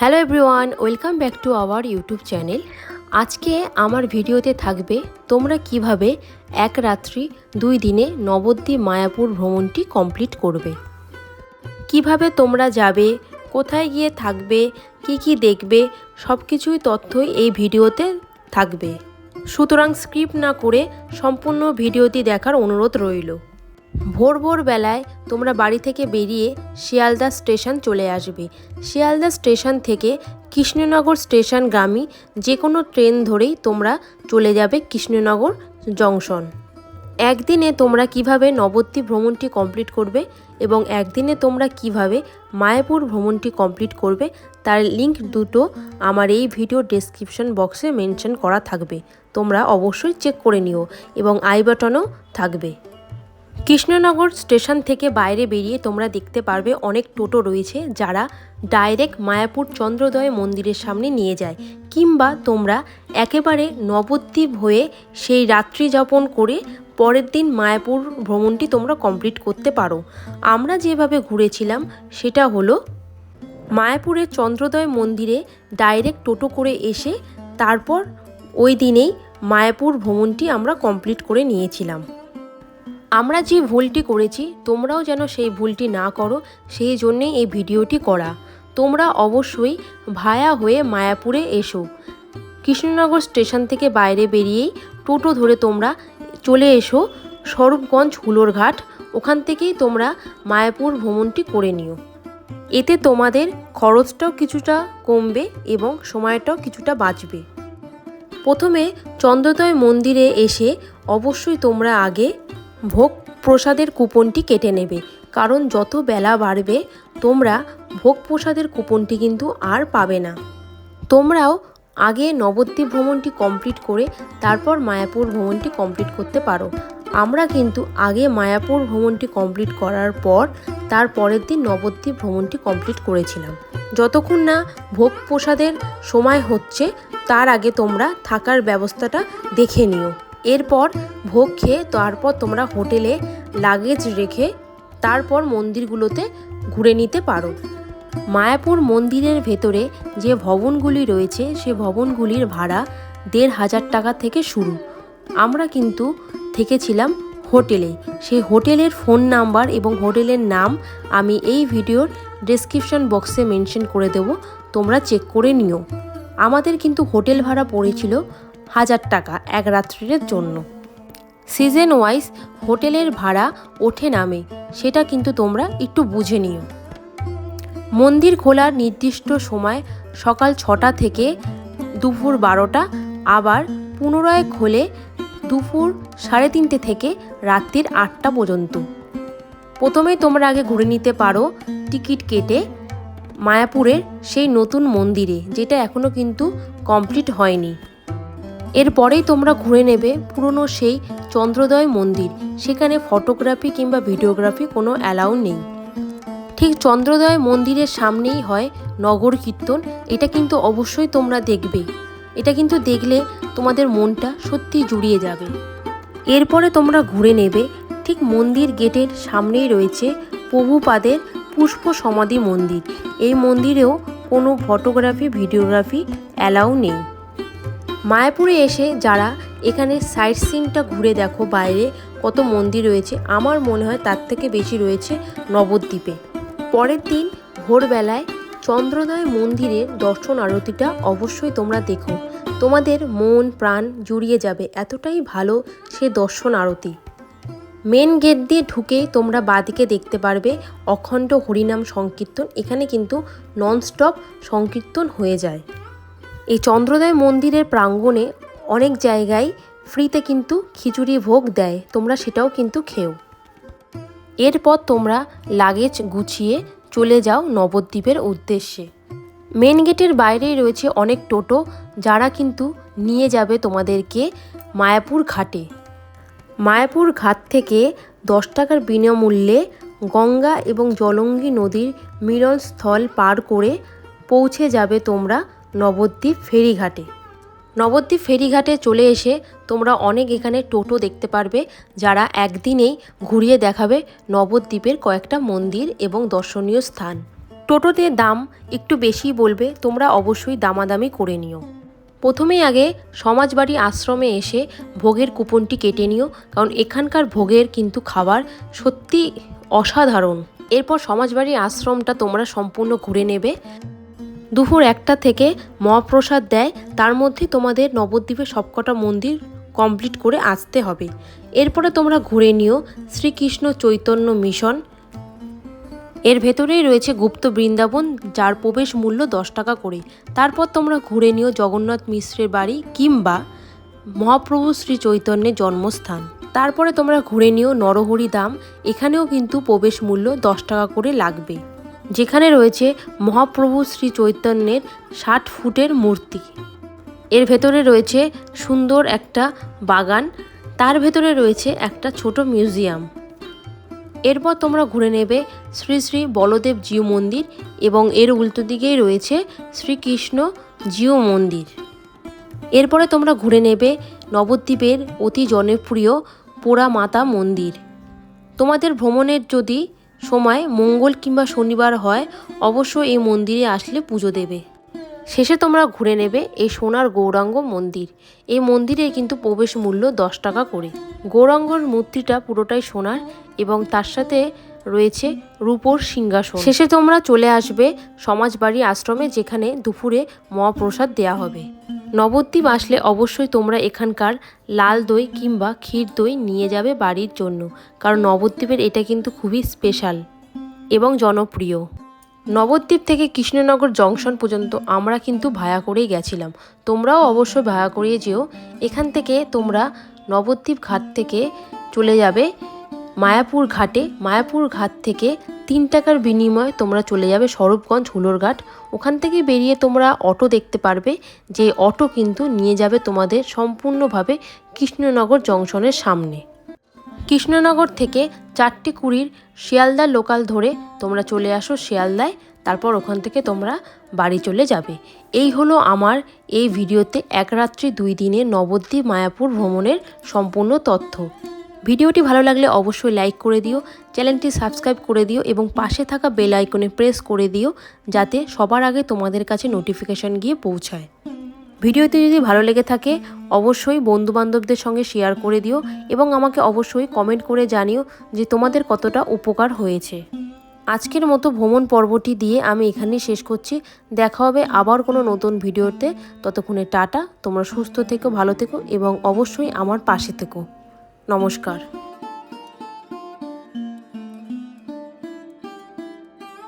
Hello everyone, welcome back to our YouTube channel. আজকে আমার ভিডিওতে থাকবে তোমরা কীভাবে এক রাত্রি দুই দিনে নবদ্বীপ মায়াপুর ভ্রমণটি কমপ্লিট করবে। কীভাবে তোমরা যাবে, কোথায় গিয়ে থাকবে, কি কি দেখবে সব কিছুই তথ্যই এই ভিডিওতে থাকবে। সুতরাং স্ক্রিপ্ট না করে সম্পূর্ণ ভিডিওটি দেখার অনুরোধ রইল। ভোর ভোর বেলায় তোমরা বাড়ি থেকে বেরিয়ে শিয়ালদা স্টেশন চলে আসবে। শিয়ালদা স্টেশন থেকে কৃষ্ণনগর স্টেশন স্টেশনগামী যে কোনো ট্রেন ধরেই তোমরা চলে যাবে কৃষ্ণনগর জংশন। একদিনে তোমরা কীভাবে নবদ্বীপ ভ্রমণটি কমপ্লিট করবে এবং একদিনে তোমরা কীভাবে মায়াপুর ভ্রমণটি কমপ্লিট করবে, তার লিংক দুটো আমার এই ভিডিও ডেসক্রিপশন বক্সে মেনশন করা থাকবে। তোমরা অবশ্যই চেক করে নিও এবং আই বাটনও থাকবে। কৃষ্ণনগর স্টেশন থেকে বাইরে বেরিয়ে তোমরা দেখতে পারবে অনেক টোটো রয়েছে যারা ডাইরেক্ট মায়াপুর চন্দ্রোদয় মন্দিরের সামনে নিয়ে যায় কিংবা তোমরা একেবারে নবদ্বীপ হয়ে সেই রাত্রি যাপন করে পরের দিন মায়াপুর ভ্রমণটি তোমরা কমপ্লিট করতে পারো। আমরা যেভাবে ঘুরেছিলাম সেটা হলো মায়াপুরের চন্দ্রোদয় মন্দিরে ডাইরেক্ট টোটো করে এসে তারপর ওই দিনেই মায়াপুর ভ্রমণটি আমরা কমপ্লিট করে নিয়েছিলাম। আমরা যে ভুলটি করেছি, তোমরাও যেন সেই ভুলটি না করো, সেই জন্যেই এই ভিডিওটি করা। তোমরা অবশ্যই ভায়া হয়ে মায়াপুরে এসো। কৃষ্ণনগর স্টেশন থেকে বাইরে বেরিয়েই টোটো ধরে তোমরা চলে এসো স্বরূপগঞ্জ হুলোর ঘাট ওখান থেকেই তোমরা মায়াপুর ভ্রমণটি করে নিও। এতে তোমাদের খরচটাও কিছুটা কমবে এবং সময়টাও কিছুটা বাঁচবে। প্রথমে চন্দ্রোদয় মন্দিরে এসে অবশ্যই তোমরা আগে ভোগ প্রসাদের কুপনটি কেটে নেবে। কারণ যত বেলা বাড়বে, তোমরা ভোগ প্রসাদের কুপনটি কিন্তু আর পাবে না। তোমরাও আগে নবদ্বীপ ভ্রমণটি কমপ্লিট করে তারপর মায়াপুর ভ্রমণটি কমপ্লিট করতে পারো। আমরা কিন্তু আগে মায়াপুর ভ্রমণটি কমপ্লিট করার পর তার পরের দিন নবদ্বীপ ভ্রমণটি কমপ্লিট করেছিলাম। যতক্ষণ না ভোগ প্রসাদের সময় হচ্ছে, তার আগে তোমরা থাকার ব্যবস্থাটা দেখে নিও। এরপর ভোগ খেয়ে তারপর তোমরা হোটেলে লাগেজ রেখে তারপর মন্দিরগুলোতে ঘুরে নিতে পারো। মায়াপুর মন্দিরের ভেতরে যে ভবনগুলি রয়েছে, সে ভবনগুলির ভাড়া দেড় হাজার টাকা থেকে শুরু। আমরা কিন্তু থেকেছিলাম হোটেলে। সেই হোটেলের ফোন নাম্বার এবং হোটেলের নাম আমি এই ভিডিওর ডেসক্রিপশন বক্সে মেনশন করে দেব। তোমরা চেক করে নিও। আমাদের কিন্তু হোটেল ভাড়া পড়েছিল হাজার টাকা এক রাত্রির জন্য। সিজন ওয়াইজ হোটেলের ভাড়া ওঠে নামে, সেটা কিন্তু তোমরা একটু বুঝে নিও। মন্দির খোলার নির্দিষ্ট সময় সকাল ছটা থেকে দুপুর বারোটা, আবার পুনরায় খোলে দুপুর সাড়ে তিনটে থেকে রাত্রির আটটা পর্যন্ত। প্রথমে তোমরা আগে ঘুরে নিতে পারো টিকিট কেটে মায়াপুরের সেই নতুন মন্দিরে, যেটা এখনও কিন্তু কমপ্লিট হয়নি। এরপরেই তোমরা ঘুরে নেবে পুরনো সেই চন্দ্রোদয় মন্দির। সেখানে ফটোগ্রাফি কিংবা ভিডিওগ্রাফি কোনো অ্যালাউ নেই। ঠিক চন্দ্রোদয় মন্দিরের সামনেই হয় নগর কীর্তন। এটা কিন্তু অবশ্যই তোমরা দেখবে। এটা কিন্তু দেখলে তোমাদের মনটা সত্যি জুড়িয়ে যাবে। এরপরে তোমরা ঘুরে নেবে ঠিক মন্দির গেটের সামনেই রয়েছে প্রভুপাদের পুষ্প সমাধি মন্দির। এই মন্দিরেও কোনো ফটোগ্রাফি ভিডিওগ্রাফি অ্যালাউ নেই। মায়াপুরে এসে যারা এখানে সাইট সিনটা ঘুরে দেখো বাইরে, কত মন্দির রয়েছে, আমার মনে হয় তার থেকে বেশি রয়েছে নবদ্বীপে। পরের দিন ভোরবেলায় চন্দ্রোদয় মন্দিরের দর্শন আরতিটা অবশ্যই তোমরা দেখো। তোমাদের মন, প্রাণ জুড়িয়ে যাবে, এতটাই ভালো সে দর্শন আরতি। মেন গেট দিয়ে ঢুকেই তোমরা বাদিকে দেখতে পারবে অখণ্ড হরিনাম সংকীর্তন। এখানে কিন্তু ননস্টপ সংকীর্তন হয়ে যায়। এই চন্দ্রোদয় মন্দিরের প্রাঙ্গণে অনেক জায়গায় ফ্রিতে কিন্তু খিচুড়ি ভোগ দেয়। তোমরা সেটাও কিন্তু খেও। এরপর তোমরা লাগেজ গুছিয়ে চলে যাও নবদ্বীপের উদ্দেশ্যে। মেন গেটের বাইরেই রয়েছে অনেক টোটো, যারা কিন্তু নিয়ে যাবে তোমাদেরকে মায়াপুর ঘাটে। মায়াপুর ঘাট থেকে দশ টাকার বিনামূল্যে গঙ্গা এবং জলঙ্গি নদীর মিলনস্থল পার করে পৌঁছে যাবে তোমরা নবদ্বীপ ফেরিঘাটে। নবদ্বীপ ফেরিঘাটে চলে এসে তোমরা অনেক এখানে টোটো দেখতে পারবে, যারা একদিনেই ঘুরিয়ে দেখাবে নবদ্বীপের কয়েকটা মন্দির এবং দর্শনীয় স্থান। টোটোতে দাম একটু বেশিই বলবে, তোমরা অবশ্যই দামাদামি করে নিও। প্রথমেই আগে সমাজবাড়ি আশ্রমে এসে ভোগের কুপনটি কেটে নিও, কারণ এখানকার ভোগের কিন্তু খাবার সত্যি অসাধারণ। এরপর সমাজবাড়ি আশ্রমটা তোমরা সম্পূর্ণ ঘুরে নেবে। দুপুর একটা থেকে মহাপ্রসাদ দেয়, তার মধ্যে তোমাদের নবদ্বীপের সবকটা মন্দির কমপ্লিট করে আসতে হবে। এরপরে তোমরা ঘুরে নিও শ্রীকৃষ্ণ চৈতন্য মিশন। এর ভেতরেই রয়েছে গুপ্ত বৃন্দাবন, যার প্রবেশ মূল্য দশ টাকা করে। তারপর তোমরা ঘুরে নিও জগন্নাথ মিশ্রের বাড়ি কিংবা মহাপ্রভু শ্রী চৈতন্যের জন্মস্থান। তারপরে তোমরা ঘুরে নিও নরহরি দাম এখানেও কিন্তু প্রবেশ মূল্য দশ টাকা করে লাগবে। যেখানে রয়েছে মহাপ্রভু শ্রী চৈতন্যের ষাট ফুটের মূর্তি। এর ভেতরে রয়েছে সুন্দর একটা বাগান, তার ভেতরে রয়েছে একটা ছোট মিউজিয়াম। এরপর তোমরা ঘুরে নেবে শ্রী শ্রী বলদেব জিউ মন্দির এবং এর উল্টো দিকেই রয়েছে শ্রীকৃষ্ণ জিউ মন্দির। এরপরে তোমরা ঘুরে নেবে নবদ্বীপের অতি জনপ্রিয় পোড়া মাতা মন্দির। তোমাদের ভ্রমণের যদি সময় মঙ্গল কিংবা শনিবার হয়, অবশ্য এই মন্দিরে আসলে পুজো দেবে। শেষে তোমরা ঘুরে নেবে এই সোনার গৌরাঙ্গ মন্দির। এই মন্দিরে কিন্তু প্রবেশ মূল্য দশ টাকা করে। গৌরাঙ্গর মূর্তিটা পুরোটাই সোনার এবং তার সাথে রয়েছে রূপোর সিংহাসন। শেষে তোমরা চলে আসবে সমাজবাড়ি আশ্রমে যেখানে দুপুরে মহাপ্রসাদ দেয়া হবে। নবদ্বীপ আসলে অবশ্যই তোমরা এখানকার লাল দই কিংবা ক্ষীর দই নিয়ে যাবে বাড়ির জন্য, কারণ নবদ্বীপের এটা কিন্তু খুবই স্পেশাল এবং জনপ্রিয়। নবদ্বীপ থেকে কৃষ্ণনগর জংশন পর্যন্ত আমরা কিন্তু ভায়া করেই গেছিলাম। তোমরাও অবশ্যই ভায়া করিয়ে যেও। এখান থেকে তোমরা নবদ্বীপ ঘাট থেকে চলে যাবে মায়াপুর ঘাটে, মায়াপুর ঘাট থেকে তিন টাকার বিনিময়ে তোমরা চলে যাবে স্বরূপগঞ্জ হুলোরঘাট ওখান থেকে বেরিয়ে তোমরা অটো দেখতে পারবে যে অটো কিন্তু নিয়ে যাবে তোমাদের সম্পূর্ণভাবে কৃষ্ণনগর জংশনের সামনে। কৃষ্ণনগর থেকে চারটে কুড়ির শিয়ালদা লোকাল ধরে তোমরা চলে আসো শিয়ালদায়, তারপর ওখান থেকে তোমরা বাড়ি চলে যাবে। এই হলো আমার এই ভিডিওতে এক রাত্রি দুই দিনে নবদ্বীপ মায়াপুর ভ্রমণের সম্পূর্ণ তথ্য। ভিডিওটি ভালো লাগলে অবশ্যই লাইক করে দিও, চ্যানেলটি সাবস্ক্রাইব করে দিও এবং পাশে থাকা বেল আইকনে প্রেস করে দিও, যাতে সবার আগে তোমাদের কাছে নোটিফিকেশান গিয়ে পৌঁছায়। ভিডিওটি যদি ভালো লেগে থাকে, অবশ্যই বন্ধুবান্ধবদের সঙ্গে শেয়ার করে দিও এবং আমাকে অবশ্যই কমেন্ট করে জানিও যে তোমাদের কতটা উপকার হয়েছে। আজকের মতো ভ্রমণ পর্বটি দিয়ে আমি এখানেই শেষ করছি। দেখা হবে আবার কোনো নতুন ভিডিওতে। ততক্ষণে টাটা, তোমরা সুস্থ থেকো, ভালো থেকো এবং অবশ্যই আমার পাশে থেকো। নমস্কার